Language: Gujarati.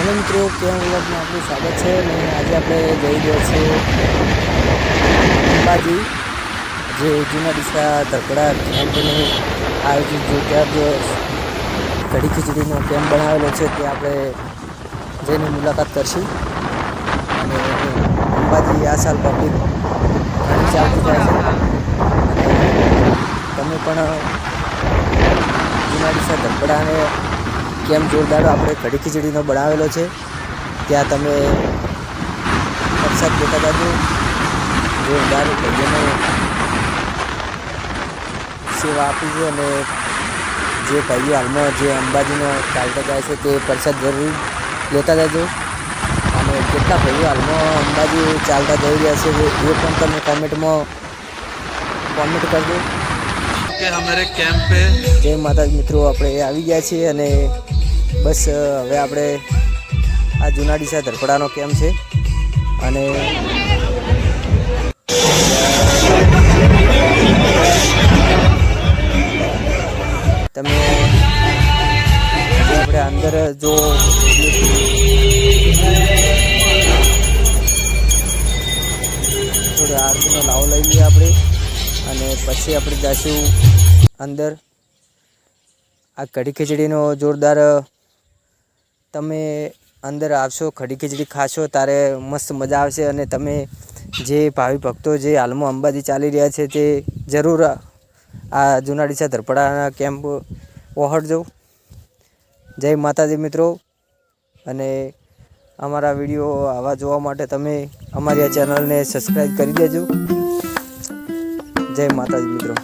કેમ વ્લોગમાં આપનું સ્વાગત છે. અને આજે આપણે જઈ રહ્યા છીએ અંબાજી, જે જૂના ડીસા ધરપડા કેમ્પને આયોજિત જે ત્યાં જે કઢી ખીચડીનો કેમ્પ બનાવેલો છે, તે આપણે જઈને મુલાકાત કરશું. અને અંબાજી આ સાલ પબ્લિક ઘણી ચાલતી જાય છે. તમે પણ જૂના ડીસા ધરપડાને કેમ જોરદાર આપણે કઢી ખીચડીનો બનાવેલો છે. ત્યાં તમે પ્રસાદ જોતા જાજો. જોરદાર ભાઈઓને સેવા આપી છે અને જે ભાઈઓ હાલમાં જે અંબાજીનો ચાલતા જાય છે તે પ્રસાદ જરૂર લેતા જજો. અને કેટલા ભાઈઓ હાલમાં અંબાજી ચાલતા જઈ રહ્યા છે એ પણ તમે કોમેન્ટમાં કોમેન્ટ કરજો. કે हमारे कैंप पे જય માતાજી મિત્રો આપણે આવી ગયા છીએ અને બસ અ, હવે આપણે આ જૂના ડીસા ધરપડાનો કેમ્પ છે અને તમે જે આપણે અંદર જો થોડો આરતીનો લાવો લઈ લઈએ આપણે પછી આપણે જઈશું અંદર. આ કઢી ખીચડીનો જોરદાર તમે અંદર આવશો, કઢી ખીચડી ખાશો ત્યારે મસ્ત મજા આવશે અને તમે જે ભાવિ ભક્તો જે હાલમાં અંબાજી ચાલી રહ્યા છે તે જરૂર આ જુનાડીસા ધરપડાના કેમ્પ પહોંચજો જય માતાજી મિત્રો. અને અમારા વીડિયો આવા જોવા માટે તમે અમારી આ ચેનલને સબસ્ક્રાઈબ કરી દેજો. જય માતાજી મિત્રો.